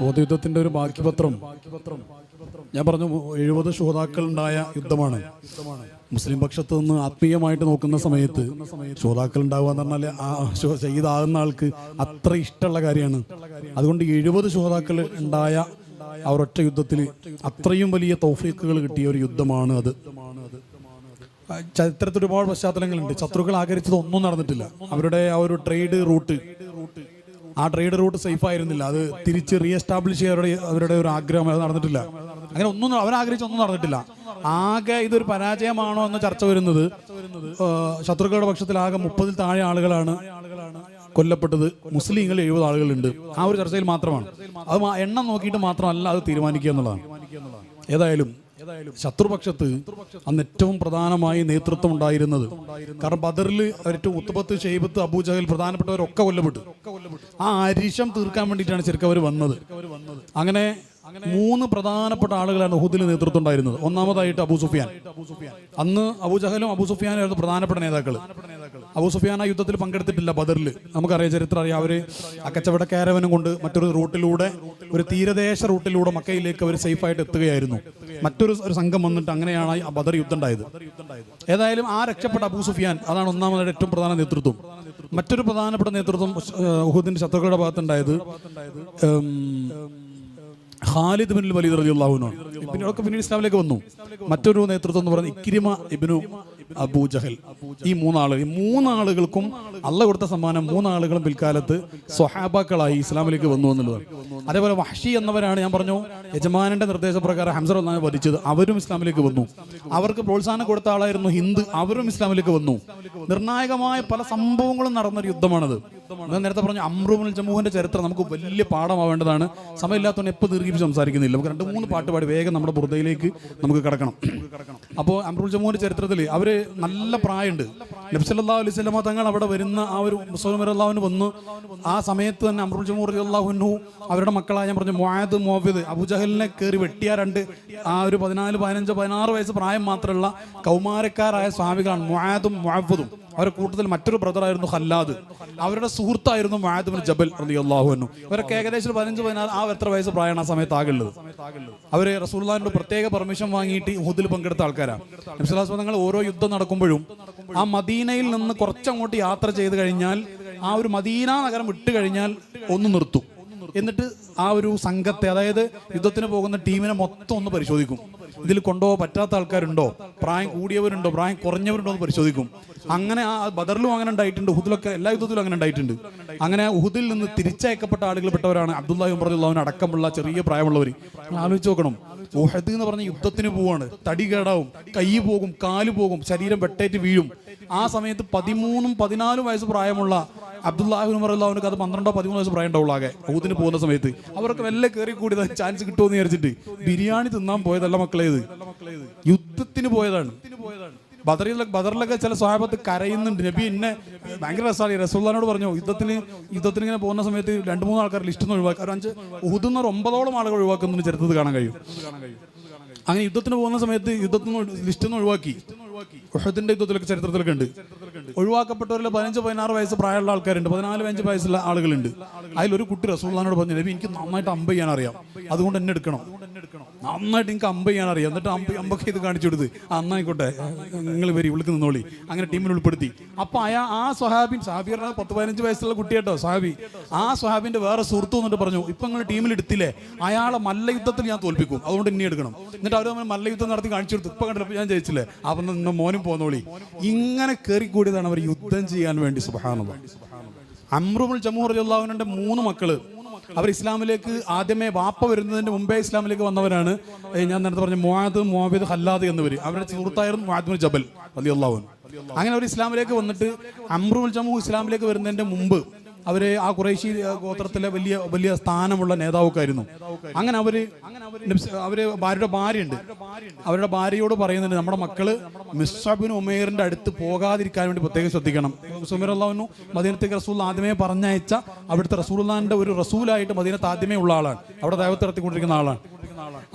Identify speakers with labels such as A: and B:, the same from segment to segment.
A: ഓദ്യുദ്ധത്തിന്റെ ഒരു ബാക്കി പത്രം ഞാൻ പറഞ്ഞു എഴുപത് ഉണ്ടായ യുദ്ധമാണ്. മുസ്ലിം പക്ഷത്ത് നിന്ന് ആത്മീയമായിട്ട് നോക്കുന്ന സമയത്ത് ശ്രോതാക്കൾ ഉണ്ടാവുക എന്ന് പറഞ്ഞാൽ ആ ചെയ്താകുന്ന ആൾക്ക് അത്ര ഇഷ്ടമുള്ള കാര്യമാണ്. അതുകൊണ്ട് എഴുപത് ശ്രോതാക്കൾ ഉണ്ടായ ആ ഒരൊറ്റ യുദ്ധത്തിൽ അത്രയും വലിയ തൗഫീക്കുകൾ കിട്ടിയ ഒരു യുദ്ധമാണ് അത്. ചരിത്രത്തിൽ ഒരുപാട് പശ്ചാത്തലങ്ങളുണ്ട്. ശത്രുക്കൾ ആഗ്രഹിച്ചത് ഒന്നും നടന്നിട്ടില്ല. അവരുടെ ആ ഒരു ട്രേഡ് റൂട്ട് ആ ട്രേഡ് റൂട്ട് സേഫ് ആയിരുന്നില്ല. അത് തിരിച്ച് റീഎസ്റ്റാബ്ലിഷ് ചെയ്യാൻ അവരുടെ ഒരു ആഗ്രഹം അത് നടന്നിട്ടില്ല. അങ്ങനെ ഒന്നും അവരാഗ്രഹിച്ച ഒന്നും നടന്നിട്ടില്ല. ആകെ ഇതൊരു പരാജയമാണോ എന്ന ചർച്ച വരുന്നത്. ശത്രുക്കളുടെ പക്ഷത്തിൽ ആകെ മുപ്പതിൽ താഴെ ആളുകളാണ് കൊല്ലപ്പെട്ടത്. മുസ്ലിങ്ങൾ എഴുപത് ആളുകളുണ്ട്. ആ ഒരു ചർച്ചയിൽ മാത്രമാണ്. അത് എണ്ണം നോക്കിയിട്ട് മാത്രമല്ല അത് തീരുമാനിക്കുക എന്നുള്ളതാണ്. ഏതായാലും ശത്രുപക്ഷത്ത് അന്ന് ഏറ്റവും പ്രധാനമായി നേതൃത്വം ഉണ്ടായിരുന്നത് കാരണം ബദറിൽ ഏറ്റവും ഉത്തപത്ത് ഷെയ്ബത്ത് അബൂജഹൽ പ്രധാനപ്പെട്ടവരൊക്കെ കൊല്ലപ്പെട്ടു. ആ അരിശം തീർക്കാൻ വേണ്ടിയിട്ടാണ് ശരിക്കും അവർ വന്നത്. അങ്ങനെ മൂന്ന് പ്രധാനപ്പെട്ട ആളുകളാണ് ഉഹുദിൽ നേതൃത്വം ഉണ്ടായിരുന്നത്. ഒന്നാമതായിട്ട് അബൂ സുഫിയാൻ. അന്ന് അബൂ ജഹലും അബൂ സുഫിയാനായിരുന്നു പ്രധാനപ്പെട്ട നേതാക്കൾ അബൂ സുഫിയാൻ ആ യുദ്ധത്തിൽ പങ്കെടുത്തിട്ടില്ല ബദറിൽ നമുക്കറിയാം ചരിത്രം അറിയാം. അവർ ആ കച്ചവട കാരവനും കൊണ്ട് മറ്റൊരു റൂട്ടിലൂടെ ഒരു തീരദേശ റൂട്ടിലൂടെ മക്കയിലേക്ക് അവർ സേഫായിട്ട് എത്തുകയായിരുന്നു. മറ്റൊരു ഒരു സംഘം വന്നിട്ട് അങ്ങനെയാണ് ആ ബദർ യുദ്ധം ഉണ്ടായത് ഏതായാലും ആ രക്ഷപ്പെട്ട അബൂ സുഫിയാൻ അതാണ് ഒന്നാമതായിട്ട് ഏറ്റവും പ്രധാന നേതൃത്വം. മറ്റൊരു പ്രധാനപ്പെട്ട നേതൃത്വം ഉഹുദിന്റെ ശത്രുക്കളുടെ ഭാഗത്തുണ്ടായത് ഖാലിദ് ബിൻ വലീദ് റളിയല്ലാഹുവിനാണ് പിന്നീടൊക്കെ പിന്നീട് ഇസ്ലാമിലേക്ക് വന്നു. മറ്റൊരു നേതൃത്വം എന്ന് പറയുന്നത് ഇക്രിമ ഇബ്നു അബൂജഹൽ. ഈ മൂന്നാളുകൾ ഈ മൂന്നാളുകൾക്കും അല്ല കൊടുത്ത സമ്മാനം മൂന്നാളുകളും പിൽക്കാലത്ത് സ്വഹാബാക്കളായി ഇസ്ലാമിലേക്ക് വന്നു എന്നുള്ളതാണ്. അതേപോലെ വഹഷി എന്നവരാണ് ഞാൻ പറഞ്ഞു യജമാനന്റെ നിർദ്ദേശപ്രകാരം ഹംസർ ഒന്നാണ് വധിച്ചത്. അവരും ഇസ്ലാമിലേക്ക് വന്നു. അവർക്ക് പ്രോത്സാഹനം കൊടുത്ത ആളായിരുന്നു ഹിന്ദ്. അവരും ഇസ്ലാമിലേക്ക് വന്നു. നിർണായകമായ പല സംഭവങ്ങളും നടന്നൊരു യുദ്ധമാണത്. നേരത്തെ പറഞ്ഞു അമ്രുമുൽ ജമ്മുവിന്റെ ചരിത്രം നമുക്ക് വലിയ പാഠമാവേണ്ടതാണ്. സമയമില്ലാത്തതുകൊണ്ട് എപ്പോൾ ദീർഘിപ്പിച്ച് സംസാരിക്കുന്നില്ല. നമുക്ക് രണ്ട് മൂന്ന് പാട്ട് പാടി വേഗം നമ്മുടെ ബുർദയിലേക്ക് നമുക്ക് കിടക്കണം. അപ്പോൾ അമ്രുൽ ജമ്മുവിന്റെ ചരിത്രത്തിൽ അവർ നല്ല പ്രായമുണ്ട്. നബ്സല്ലാ അലൈഹി സ്വലമ തങ്ങൾ അവിടെ വരുന്ന ആ ഒരു മുസ്ലിം അള്ളാഹുവിന് വന്നു. ആ സമയത്ത് തന്നെ അമ്രുൽ ജമൂർ അള്ളാഹുനു അവരുടെ മക്കളായ ഞാൻ പറഞ്ഞു മുആദ് മോബിദ് അബുജഹലിനെ കയറി വെട്ടിയ രണ്ട്. ആ ഒരു പതിനാല് പതിനഞ്ച് പതിനാറ് വയസ്സ് പ്രായം മാത്രമുള്ള കൗമാരക്കാരായ സ്വാമികളാണ് മുആദും മുഅവ്വദും അവരുടെ കൂട്ടത്തിൽ മറ്റൊരു ബ്രദറായിരുന്നു ഹല്ലാദ് അവരുടെ സുഹൃത്തായിരുന്നു മുആദ് ബിൻ ജബൽ റളിയല്ലാഹു അൻഹു. ഇവരൊക്കെ ഏകദേശം പതിനഞ്ച് പതിനാറ് ആ എത്ര വയസ്സ് പ്രായമാണ് ആ സമയത്ത് ആകുള്ളത് അവർ റസൂലുള്ളാഹിന്റെ പ്രത്യേക പെർമിഷൻ വാങ്ങിയിട്ട് ഹുദിൽ പങ്കെടുത്ത ആൾക്കാരാണ്. നബ്സലാസ് നിങ്ങൾ ഓരോ യുദ്ധം നടക്കുമ്പോഴും ആ മദീനയിൽ നിന്ന് കുറച്ചങ്ങോട്ട് യാത്ര ചെയ്ത് കഴിഞ്ഞാൽ ആ ഒരു മദീന നഗരം വിട്ടു കഴിഞ്ഞാൽ ഒന്ന് നിർത്തും. എന്നിട്ട് ആ ഒരു സംഘത്തെ അതായത് യുദ്ധത്തിന് പോകുന്ന ടീമിനെ മൊത്തം ഒന്ന് പരിശോധിക്കും. ഇതിൽ കൊണ്ടുപോകാൻ പറ്റാത്ത ആൾക്കാരുണ്ടോ? പ്രായം കൂടിയവരുണ്ടോ? പ്രായം കുറഞ്ഞവരുണ്ടോ എന്ന് പരിശോധിക്കും. അങ്ങനെ ആ ബദറിലും അങ്ങനെ ഉണ്ടായിട്ടുണ്ട് ഉഹുദിലൊക്കെ എല്ലാ യുദ്ധത്തിലും അങ്ങനെ ഉണ്ടായിട്ടുണ്ട്. അങ്ങനെ ഉഹുദിൽ നിന്ന് തിരിച്ചയക്കപ്പെട്ട ആളുകൾ പെട്ടവരാണ് അബ്ദുല്ലാഹി ഉമറുല്ലാഹുവിന് അടക്കമുള്ള ചെറിയ പ്രായമുള്ളവർ. ആലോചിച്ച് നോക്കണം. ഉഹദ് എന്ന് പറഞ്ഞ യുദ്ധത്തിന് പോവാണ്. തടി കേടാവും കൈ പോകും കാൽ പോകും ശരീരം വെട്ടേറ്റ് വീഴും. ആ സമയത്ത് പതിമൂന്നും പതിനാലും വയസ്സ് പ്രായമുള്ള അബ്ദുല്ലാഹി ഉമറുല്ലാഹുവിനൊക്കെ അത് പന്ത്രണ്ടോ പതിമൂന്ന് വയസ്സ് പ്രായം ഉണ്ടാവുള്ളൂ ആകെ ഊതിന് പോകുന്ന സമയത്ത്. അവർക്ക് വല്ല കയറി കൂടി ചാൻസ് കിട്ടുമെന്ന് വിചാരിച്ചിട്ട് ബിരിയാണി തിന്നാൻ പോയതല്ല മക്കളെ ഇത്. യുദ്ധത്തിന് പോയതാണ്. ബദറിൽ ബദറിലൊക്കെ ചില സ്വാഭാവത്ത് കരയുന്നുണ്ട്. നബി എന്നെ ഭയങ്കര രസമാണ് റസൂല്ലാനോട് പറഞ്ഞു യുദ്ധത്തിന് യുദ്ധത്തിന് ഇങ്ങനെ പോകുന്ന സമയത്ത് രണ്ട് മൂന്ന് ആൾക്കാർ ലിസ്റ്റ് നിന്ന് ഒഴിവാക്കി. ഒരു അഞ്ച് ഊതുന്ന ഒരു ഒമ്പതോളം ആളുകൾ ഒഴിവാക്കുന്നതിന് ചരിത്രത്തിൽ കാണാൻ കഴിയും. അങ്ങനെ യുദ്ധത്തിന് പോകുന്ന സമയത്ത് യുദ്ധത്തിന് നിന്ന് ലിസ്റ്റിൽ നിന്ന് ഒഴിവാക്കി. ഉഹദിന്റെ യുദ്ധത്തിലൊക്കെ ചരിത്രത്തിലൊക്കെ ഉണ്ട്. ഒഴിവാക്കപ്പെട്ടവരിൽ പതിനഞ്ച് പതിനാറ് വയസ്സ് പ്രായമുള്ള ആൾക്കാരുണ്ട്. പതിനാല് പതിനഞ്ച് വയസ്സുള്ള ആളുകളുണ്ട്. അതിലൊരു കുട്ടി റസൂള്ളാനോട് പറഞ്ഞു നബി എനിക്ക് നന്നായിട്ട് അമ്പ ചെയ്യാൻ അറിയാം അതുകൊണ്ട് എന്നെ എടുക്കണം. നന്നായിട്ട് എനിക്ക് അമ്പ ചെയ്യാൻ അറിയാം എന്നിട്ട് അമ്പ അമ്പൊക്കെ ഇത് കാണിച്ചു കൊടുത്ത് ആ എന്നായിക്കോട്ടെ നിങ്ങൾ വരി വിളിക്കുന്ന നിന്നോളി. അങ്ങനെ ടീമിൽ ഉൾപ്പെടുത്തി. അപ്പൊ അയാ ആ സ്വഹാബിൻ സാബി പറഞ്ഞാൽ പത്ത് പതിനഞ്ച് വയസ്സുള്ള കുട്ടിയാട്ടോ സാബി. ആ സ്വഹാബിന്റെ വേറെ സുഹൃത്തു എന്നിട്ട് പറഞ്ഞു ഇപ്പൊ നിങ്ങൾ ടീമിൽ എടുത്തില്ലേ? അയാളെ മല്ലയുദ്ധത്തിൽ ഞാൻ തോൽപ്പിക്കും. അതുകൊണ്ട് ഇനി എടുക്കണം. എന്നിട്ട് അവർ മല്ല മല്ലയുദ്ധം നടത്തി കാണിച്ചു കൊടുത്തു. ഇപ്പൊ കണ്ടപ്പോൾ ഞാൻ ജയിച്ചില്ലേ? അപ്പം നിന്ന മോനും പോന്നോളി ഇങ്ങനെ കയറി കൂടിയതാണ് അവർ യുദ്ധം ചെയ്യാൻ വേണ്ടി സുബഹാനുള്ള അമ്രുമുൾ ജമൂർ അള്ളാഹുവിന്റെ മൂന്ന് മക്കൾ. അവർ ഇസ്ലാമിലേക്ക് ആദ്യമേ വാപ്പ വരുന്നതിന് മുമ്പേ ഇസ്ലാമിലേക്ക് വന്നവരാണ്. ഞാൻ നേരത്തെ പറഞ്ഞ മുഹാദ് മുഹാബിദ് ഹല്ലാദ് എന്നിവർ അവരുടെ സുഹൃത്തായിരുന്നു മുഹാദ്മുൽ ജബൽ അലി അള്ളാഹുൻ അങ്ങനെ അവർ ഇസ്ലാമിലേക്ക് വന്നിട്ട് അമ്രുൽ ജമു ഇസ്ലാമിലേക്ക് വരുന്നതിന്റെ മുമ്പ് അവർ ആ കുറേശി ഗോത്രത്തിലെ വലിയ വലിയ സ്ഥാനമുള്ള നേതാവൊക്കെയായിരുന്നു അങ്ങനെ അവർ അവർ ഭാര്യയുടെ ഭാര്യയുണ്ട്. അവരുടെ ഭാര്യയോട് പറയുന്നുണ്ട് നമ്മുടെ മക്കൾ മിസ്സബിൻ ഉമേറിന്റെ അടുത്ത് പോകാതിരിക്കാൻ വേണ്ടി പ്രത്യേകം ശ്രദ്ധിക്കണം. സുമീർ അള്ളാഹുനു മദീനത്തേക്ക് റസൂൽ ആദ്യമേ പറഞ്ഞയച്ച അവിടുത്തെ റസൂൽന്റെ ഒരു റസൂലായിട്ട് മദീനത്ത് ആദ്യമേ ഉള്ള ആളാണ്. അവിടെ ദൈവത്തെ നടത്തിക്കൊണ്ടിരിക്കുന്ന ആളാണ്.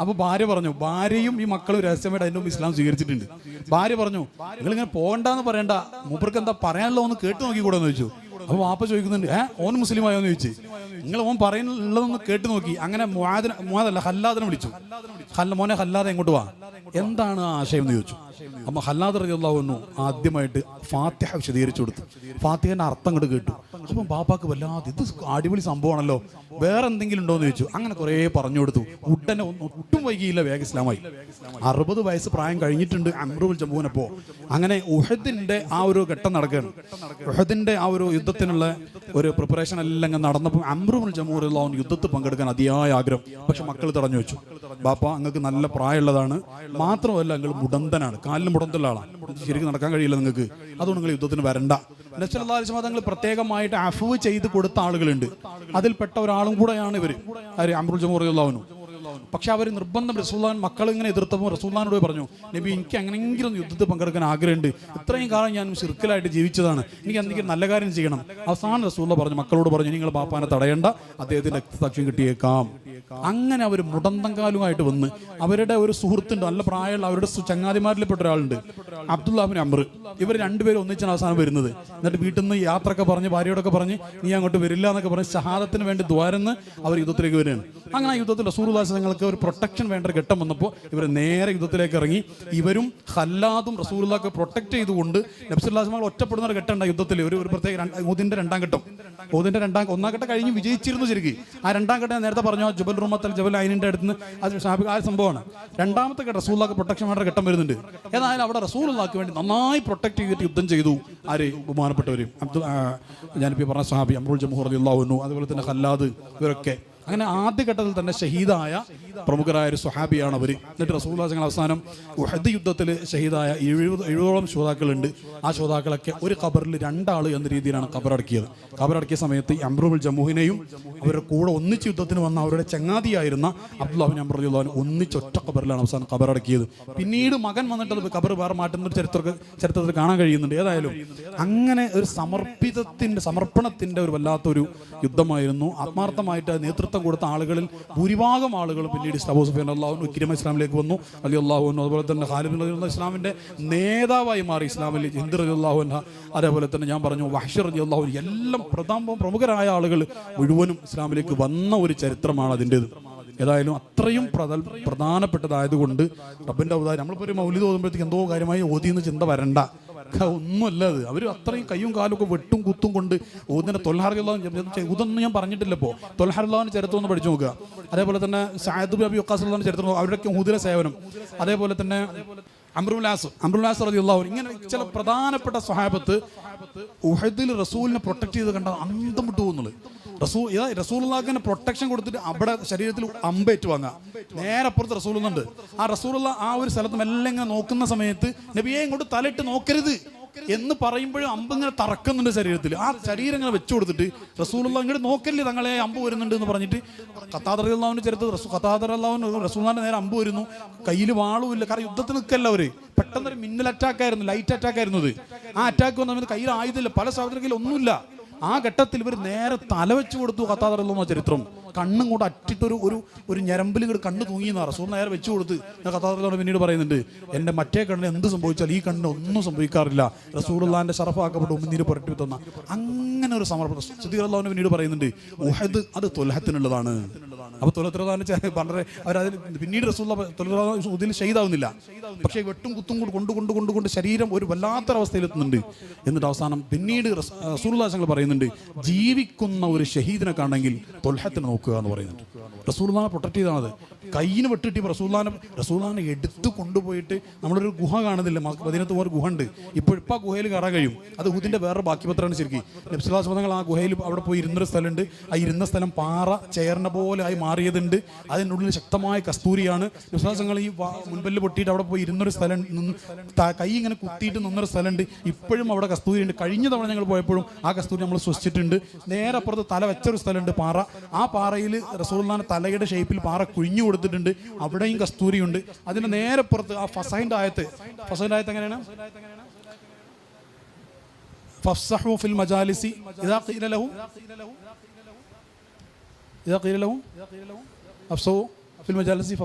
A: അപ്പൊ ഭാര്യ പറഞ്ഞു ഭാര്യയും ഈ മക്കളും രഹസ്യമായിട്ട് അതിന്റെ മുമ്പ് ഇസ്ലാം സ്വീകരിച്ചിട്ടുണ്ട്. ഭാര്യ പറഞ്ഞു നിങ്ങൾ ഇങ്ങനെ പോകണ്ടെന്ന് പറയണ്ട. മൂപ്പർക്ക് എന്താ പറയാനുള്ളതെന്ന് കേട്ടു കേട്ട് നോക്കിക്കൂടെ എന്ന് ചോദിച്ചു. അപ്പൊ വാപ്പ ചോദിക്കുന്നുണ്ട് ഏ ഓൻ മുസ്ലിം ആയോ എന്ന് ചോദിച്ചു? നിങ്ങൾ ഓൻ പറയുന്നുള്ളതൊന്ന് കേട്ട് നോക്കി. അങ്ങനെ മുവാദിനെ മുവാദല്ല ഹല്ലാദിനെ വിളിച്ചു. ഹല്ല മോനെ ഹല്ലാദെ എങ്ങോട്ട് വാ? എന്താണ് ആ ആശയം എന്ന് ചോദിച്ചു. അപ്പൊ ഹല്ലാദ് റളിയല്ലാഹു ആദ്യമായിട്ട് ഫാത്തിഹ വിശദീകരിച്ചു കൊടുത്തു. ഫാത്തിഹന്റെ അർത്ഥം അങ്ങോട്ട് കേട്ടു. അപ്പൊ ബാപ്പാക്ക് വല്ലാതെ ഇത് അടിപൊളി സംഭവമാണല്ലോ. വേറെ എന്തെങ്കിലും ഉണ്ടോ എന്ന് ചോദിച്ചു. അങ്ങനെ കുറെ പറഞ്ഞു കൊടുത്തു. ഉടനെ ഒന്നും ഒട്ടും വൈകിയില്ല വേഗ ഇസ്ലാമായി. അറുപത് വയസ്സ് പ്രായം കഴിഞ്ഞിട്ടുണ്ട് അമ്രുൽ അപ്പോ അങ്ങനെ ഉഹദിന്റെ ആ ഒരു ഘട്ടം നടക്കുകയാണ്. ഉഹദിന്റെ ആ ഒരു യുദ്ധത്തിനുള്ള ഒരു പ്രിപ്പറേഷൻ എല്ലാം നടന്നപ്പോൾ അമ്രുൽ അവൻ യുദ്ധത്തിൽ പങ്കെടുക്കാൻ അതിയായ ആഗ്രഹം. പക്ഷെ മക്കൾ തടഞ്ഞു വെച്ചു. ബാപ്പ നിങ്ങൾക്ക് നല്ല പ്രായമുള്ളതാണ്. മാത്രമല്ല നിങ്ങൾ മുടന്തനാണ്. കാലിന് മുടന്തുള്ള ആളാണ് ശരിക്കും നടക്കാൻ കഴിയില്ല നിങ്ങൾക്ക്. അതുകൊണ്ട് നിങ്ങൾ യുദ്ധത്തിന് വരണ്ട. നബ്സല്ലാ തങ്ങൾ പ്രത്യേകമായിട്ട് അഫവ് ചെയ്ത് കൊടുത്ത ആളുകളുണ്ട്. അതിൽപ്പെട്ട ഒരാളും കൂടെയാണ് ഇവർ അമ്രുൽ ജമൂറിയുള്ളവനും പക്ഷെ അവർ നിർബന്ധം റസൂല്ലാൻ മക്കൾ ഇങ്ങനെ എതിർത്തപ്പോൾ റസൂല്ലാനോട് പറഞ്ഞു നബി എനിക്ക് അങ്ങനെങ്കിലും യുദ്ധത്തിൽ പങ്കെടുക്കാൻ ആഗ്രഹമുണ്ട്. ഇത്രയും കാലം ഞാൻ ശിർക്കലായിട്ട് ജീവിച്ചതാണ്. എനിക്ക് എന്തെങ്കിലും നല്ല കാര്യം ചെയ്യണം. അവസാനം റസൂല്ല പറഞ്ഞു മക്കളോട് പറഞ്ഞു നിങ്ങൾ പാപ്പാനെ തടയേണ്ട. അദ്ദേഹത്തിന് രക്തസാക്ഷ്യം കിട്ടിയേക്കാം. അങ്ങനെ അവർ മുടന്തങ്കാലുമായിട്ട് വന്ന് അവരുടെ ഒരു സുഹൃത്തുണ്ട് നല്ല പ്രായമുള്ള അവരുടെ ചങ്ങാതിമാരിൽപ്പെട്ട ഒരാളുണ്ട് അബ്ദുല്ലാഹിൻ അമർ ഇവർ രണ്ടുപേരും ഒന്നിച്ചാണ് അവസാനം വരുന്നത്. എന്നിട്ട് വീട്ടിൽ നിന്ന് യാത്രയൊക്കെ പറഞ്ഞ് ഭാര്യയോടൊക്കെ പറഞ്ഞ് നീ അങ്ങോട്ട് വരില്ല എന്നൊക്കെ പറഞ്ഞ് ഷഹാദത്തിന് വേണ്ടി ദ്വാരന്ന് അവർ യുദ്ധത്തിലേക്ക് വരികയാണ്. അങ്ങനെ ആ യുദ്ധത്തിൽ റസൂർദാസങ്ങൾക്ക് ഒരു പ്രൊട്ടക്ഷൻ വേണ്ട ഒരു ഘട്ടം വന്നപ്പോൾ ഇവർ നേരെ യുദ്ധത്തിലേക്ക് ഇറങ്ങി. ഇവരും ഹല്ലാദും റസൂർദാക്കെ പ്രൊട്ടക്ട് ചെയ്തുകൊണ്ട് നബ്സുല്ലാസ്മാൾ ഒറ്റപ്പെടുന്ന ഒരു ഘട്ടം ഉണ്ടായി യുദ്ധത്തിൽ. ഒരു ഒരു പ്രത്യേക രണ്ട്- രണ്ടാം ഘട്ടം. ഊദിന്റെ രണ്ടാം ഒന്നാം ഘട്ടം കഴിഞ്ഞ് വിജയിച്ചിരുന്നു ശരിക്കും. ആ രണ്ടാം ഘട്ടം നേരത്തെ പറഞ്ഞു ജുബൽ റുമത്തൽ ജബൽ അയിനിന്റെ അടുത്ത് അത് ആ സംഭവമാണ്. രണ്ടാമത്തെ ഘട്ടം റസൂള്ളക്ക് പ്രൊട്ടക്ഷൻ വേണ്ട ഘട്ടം വരുന്നുണ്ട്. ഏതായാലും അവിടെ റസൂലുള്ളാക്ക് വേണ്ടി നന്നായി പ്രൊട്ടക്ട് ചെയ്തിട്ട് യുദ്ധം ചെയ്തു ആര്? ബഹുമാനപ്പെട്ടവരും. അബ്ദുൽ ഞാനിപ്പോൾ പറഞ്ഞ സഹാബി അമ്രുൽ ജമുഹർ അള്ളാഹുന്നു അതുപോലെ തന്നെ ഹല്ലാദ് ഇവരൊക്കെ. അങ്ങനെ ആദ്യഘട്ടത്തിൽ തന്നെ ഷഹീദായ പ്രമുഖരായ ഒരു സ്വഹാബിയാണ് അവർ എന്നിട്ട് റസൂല്ലാസങ്ങൾ അവസാനം ഉഹദ് യുദ്ധത്തിൽ ഷഹീദായ എഴുപത് എഴുപതോളം ശ്രോതാക്കളുണ്ട്. ആ ശ്രോതാക്കളൊക്കെ ഒരു ഖബറിൽ രണ്ടാൾ എന്ന രീതിയിലാണ് ഖബറടക്കിയത്. ഖബറടക്കിയ സമയത്ത് അമ്രുൽ ജമുഹിനെയും അവരുടെ കൂടെ ഒന്നിച്ച് യുദ്ധത്തിന് വന്ന അവരുടെ ചങ്ങാതിയായിരുന്ന അബ്ദുല്ലാഹിൻ അമ്രുല്ലാൻ ഒന്നിച്ച് ഒറ്റ ഖബറിലാണ് അവസാനം ഖബറടക്കിയത്. പിന്നീട് മകൻ വന്നിട്ട് ഖബർ വേറെ മാറ്റുന്ന ഒരു ചരിത്ര ചരിത്രത്തിൽ കാണാൻ കഴിയുന്നുണ്ട്. ഏതായാലും അങ്ങനെ ഒരു സമർപ്പിതത്തിന്റെ സമർപ്പണത്തിന്റെ ഒരു വല്ലാത്തൊരു യുദ്ധമായിരുന്നു. ആത്മാർത്ഥമായിട്ട് നേതൃത്വം കൊടുത്ത ആളുകളിൽ ഭൂരിഭാഗം ആളുകൾ പിന്നീട് ഇസ്ലാബു സുഫിയാൻ അള്ളാഹു ഇക്കിരിമ ഇസ്ലാമിലേക്ക് വന്നു. അലി അള്ളാഹുനു അതുപോലെ തന്നെ ഖാലിബ് റളിയല്ലാഹു ഇസ്ലാമിന്റെ നേതാവായി മാറി ഇസ്ലാമിൽ ഹിന്ദ് അലി അള്ളാഹു അതേപോലെ തന്നെ ഞാൻ പറഞ്ഞു വഹഷർ അലി അള്ളാഹു എല്ലാം പ്രധാന പ്രമുഖരായ ആളുകൾ മുഴുവനും ഇസ്ലാമിലേക്ക് വന്ന ഒരു ചരിത്രമാണ് അതിന്റെത്. ഏതായാലും അത്രയും പ്രധ- പ്രധാനപ്പെട്ടതായതുകൊണ്ട് റബ്ബിന്റെ ഔദാര്യം. നമ്മളിപ്പോൾ ഒരു മൗലി തോന്നുമ്പോഴത്തേക്ക് എന്തോ കാര്യമായി ഓതിയെന്ന് ചിന്ത വരണ്ട. ഒന്നുമല്ല അത് അവർ അത്രയും കയ്യും കാലും ഒക്കെ വെട്ടും കുത്തും കൊണ്ട് ഊതിന്റെ തൊൽഹാറുള്ളവൻ ഇതൊന്നും ഞാൻ പറഞ്ഞിട്ടില്ല ഇപ്പോൾ തൊൽഹാറുള്ളവന്റെ ചരിത്രം ഒന്ന് പഠിച്ചു നോക്കുക. അതേപോലെ തന്നെ സായദ് ബി വക്കാസുള്ളവന്റെ ചരിത്രം. അവരുടെയൊക്കെ ഊതിര സേവനം. അതേപോലെ തന്നെ അമ്രുലാസ് അമ്രുലാസ് അൻഹു. ഇങ്ങനെ ചില പ്രധാനപ്പെട്ട സ്വഹാബത്ത് ഉഹദിൽ റസൂലിനെ പ്രൊട്ടക്ട് ചെയ്ത് കണ്ട അന്തം വിട്ടു പോകുന്നുള്ളു. റസൂൽ ഇതാ റസൂലിനെ പ്രൊട്ടക്ഷൻ കൊടുത്തിട്ട് അവിടെ ശരീരത്തിൽ അമ്പേറ്റ് വാങ്ങുക നേരെ അപ്പുറത്ത് റസൂലുണ്ട്. ആ റസൂലുള്ള ആ ഒരു സ്ഥലത്ത് മെല്ലെ ഇങ്ങനെ നോക്കുന്ന സമയത്ത് നബിയെ ഇങ്ങോട്ട് തലയിട്ട് നോക്കരുത് എന്ന് പറയുമ്പോഴും അമ്പ് ഇങ്ങനെ തറക്കുന്നുണ്ട് ശരീരത്തിൽ. ആ ശരീരം ഇങ്ങനെ വെച്ചു കൊടുത്തിട്ട് റസൂലുള്ള ഇങ്ങോട്ട് നോക്കല്ലേ തങ്ങളെ അമ്പ് വരുന്നുണ്ട് എന്ന് പറഞ്ഞിട്ട് ഖത്താദർ അള്ളാഹുവിന്റെ ചെറുത്ത് റസൂ ഖത്താദർ അള്ളാഹുവിന് റസൂലിന്റെ നേരെ അമ്പ് വരുന്നു. കയ്യിൽ വാളും ഇല്ല. കാരണം യുദ്ധത്തിൽ നിൽക്കല്ല അവർ. പെട്ടെന്നൊരു മിന്നൽ അറ്റാക്ക് ആയിരുന്നു. ലൈറ്റ് അറ്റാക്ക് ആയിരുന്നു അത് ആ അറ്റാക്ക് വന്ന കയ്യിൽ ആയുധമില്ല. പല സാധനങ്ങളിൽ ഒന്നുമില്ല. ആ ഘട്ടത്തിൽ ഇവർ നേരെ തല വെച്ച് കൊടുത്തു കത്താതറല്ലോ ചരിത്രം. കണ്ണും കൂടെ അറ്റിട്ടൊരു ഒരു ഒരു ഞരമ്പിൽ ഇങ്ങോട്ട് കണ്ണ് തൂങ്ങിയെന്ന റസൂൽ നേരെ വെച്ച് കൊടുത്ത് കത്താതറലോട് പിന്നീട് പറയുന്നുണ്ട് എന്റെ മറ്റേ കണ്ണിന് എന്ത് സംഭവിച്ചാൽ ഈ കണ്ണിന് ഒന്നും സംഭവിക്കാറില്ല. റസൂലുള്ളാന്റെ ഷറഫാക്കപ്പെട്ട് ഉമ്മനീര് പുരട്ടി തന്ന അങ്ങനെ ഒരു സമർപ്പണം. സുധീറുള്ളവന് പിന്നീട് പറയുന്നുണ്ട് ഉഹദ് അത് തൊലഹത്തിനുള്ളതാണ്. അപ്പൊ തൊലത്രതാന്ന് വളരെ അവരതിന് പിന്നീട് റസൂൽ ഇതിൽ ഷെയ്താവുന്നില്ല പക്ഷേ വെട്ടും കുത്തും കൊണ്ട് കൊണ്ട് കൊണ്ട് കൊണ്ട് കൊണ്ട് ശരീരം ഒരു വല്ലാത്തൊരവസ്ഥയിലെത്തുന്നുണ്ട് എന്നിട്ട് അവസാനം പിന്നീട് റസൂൽദാസങ്ങൾ പറയുന്നുണ്ട് ജീവിക്കുന്ന ഒരു ഷഹീദിനെ കാണണമെങ്കിൽ തൊലഹത്തിന് നോക്കുക എന്ന് പറയുന്നുണ്ട്. റസൂൽദാനെ പ്രൊട്ടക്ട് ചെയ്താണത്. കയ്യിന് വെട്ടിട്ട് റസൂൽദാനെ റസൂൽദാനെ എടുത്തു കൊണ്ടുപോയിട്ട് നമ്മളൊരു ഗുഹ കാണുന്നില്ല. പതിനത്ത് ഒരു ഗുഹ ഉണ്ട് ഇപ്പോൾ ഇപ്പം ആ ഗുഹയിൽ കയറാൻ കഴിയും. അത് ഹുദിന്റെ വേറെ ബാക്കി പത്രമാണ് ശരിക്കും നബ്സുലാസ്മതങ്ങൾ ആ ഗുഹയിൽ അവിടെ പോയി ഇരുന്നൊരു സ്ഥലമുണ്ട്. ആ ഇരുന്ന സ്ഥലം പാറ ചേർന്ന പോലെ ആയി മാറിയതുണ്ട്. അതിനുള്ളിൽ ശക്തമായ കസ്തൂരിയാണ്. വിശ്വാസങ്ങൾ ഈ മുൻപല്ല് പൊട്ടിയിട്ട് അവിടെ പോയി ഇരുന്നൊരു സ്ഥലം കൈ ഇങ്ങനെ കുത്തിയിട്ട് നിന്നൊരു സ്ഥലമുണ്ട്. ഇപ്പോഴും അവിടെ കസ്തൂരി ഉണ്ട്. കഴിഞ്ഞ തവണ ഞങ്ങൾ പോയപ്പോഴും ആ കസ്തൂരി നമ്മൾ ശ്വസിച്ചിട്ടുണ്ട്. നേരെ അപ്പുറത്ത് തല വെച്ചൊരു സ്ഥലമുണ്ട് പാറ. ആ പാറയിൽ റസൂൽദാന തലയുടെ ഷേപ്പിൽ പാറ കുഴിഞ്ഞു കൊടുത്തിട്ടുണ്ട്. അവിടെയും കസ്തൂരിയുണ്ട്. അതിന്റെ നേരെ പുറത്ത് ആ ഫസൈന്റെ ആയത്ത്. ഫസൈന്റെ ആയത്ത് എങ്ങനെയാണ്? ഫഫ്സഹു ഫിൽ മജാലിസി ഖീല ലഹു. ഇദാ കീരലവും അഫ്സവും ഫിൽ മജാലിസി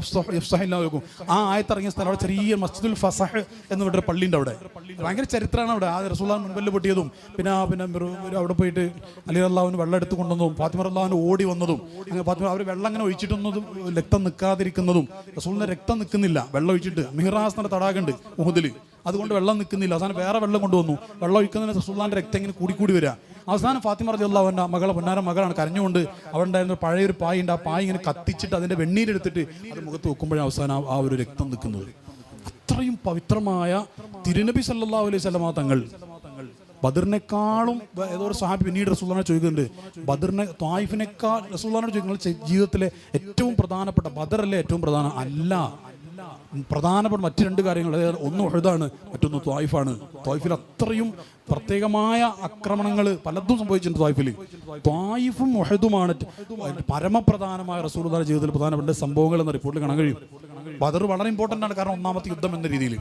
A: ലക്കും ആ ആയത്തിറങ്ങിയ സ്ഥലം അവിടെ ചെറിയ മസ്ജിദുൽ ഫസഹ് എന്ന് പറഞ്ഞൊരു പള്ളിയുണ്ട് അവിടെ. ഭയങ്കര ചരിത്രമാണ് അവിടെ. ആ റസൂല്ലാൻ മുൻപല്ല് പൊട്ടിയതും പിന്നെ പിന്നെ അവിടെ പോയിട്ട് അലി അള്ളാഹുവിന് വെള്ളം എടുത്ത് കൊണ്ടുവന്നതും ഫാത്തിമർ അള്ളാഹുവിന് ഓടി വന്നതും അങ്ങനെ ഫാത്തിമ അവർ വെള്ളം അങ്ങനെ ഒഴിച്ചിട്ടൊന്നതും രക്തം നിൽക്കാതിരിക്കുന്നതും റസൂലിന് രക്തം നിൽക്കുന്നില്ല വെള്ളം ഒഴിച്ചിട്ട് മിഹ്റാസ് എന്ന തടാകമുണ്ട് മുഹദിൽ അതുകൊണ്ട് വെള്ളം നിൽക്കുന്നില്ല അവസാനം വേറെ വെള്ളം കൊണ്ടുവന്നു. വെള്ളം ഒഴിക്കുന്നതിന് റസൂലിന്റെ രക്തം ഇങ്ങനെ കൂടി കൂടി വരിക അവസാനം ഫാത്തിമ റതി അള്ളാഹുവിന്റെ മകളെ പൊന്നാര മകളാണ് കരഞ്ഞുകൊണ്ട് അവിടെ ഉണ്ടായിരുന്ന പഴയൊരു പായ ഉണ്ട് ആ പായ ഇങ്ങനെ കത്തിച്ചിട്ട് അതിന്റെ വെണ്ണീരെടുത്തിട്ട് അത് മുഖത്ത് വെക്കുമ്പോഴാണ് അവസാനം ആ- ഒരു രക്തം നിൽക്കുന്നത്. അത്രയും പവിത്രമായ തിരുനബി സല്ലാ അലൈഹി സ്വലമാ തങ്ങൾ ബദറിനെക്കാളും ഏതോ ഒരു സാഹിബ് പിന്നീട് റസൂള്ളാനെ ചോദിക്കുന്നുണ്ട്. ബദറിനെ തായിഫിനേക്കാൾ റസൂള്ളാനോട് ചോദിക്കുന്നത് ജീവിതത്തിലെ ഏറ്റവും പ്രധാനപ്പെട്ട ബദറല്ലേ ഏറ്റവും പ്രധാന? അല്ല. പ്രധാനപ്പെട്ട മറ്റു രണ്ട് കാര്യങ്ങൾ. ഒന്ന് ഒഴുതാണ് മറ്റൊന്ന് ത്വായിഫാണ്. ത്വായിഫിൽ അത്രയും പ്രത്യേകമായ ആക്രമണങ്ങൾ പലതും സംഭവിച്ചിട്ടുണ്ട് ത്വായിഫിൽ. ത്വായിഫും ഒഴുതുമാണ് പരമപ്രധാനമായ റസൂലുള്ളാഹിയുടെ ജീവിതത്തിൽ പ്രധാനപ്പെട്ട സംഭവങ്ങൾ എന്ന റിപ്പോർട്ടിൽ കാണാൻ കഴിയും. ബദർ വളരെ ഇമ്പോർട്ടന്റ് ആണ് കാരണം ഒന്നാമത്തെ യുദ്ധം എന്ന രീതിയിൽ.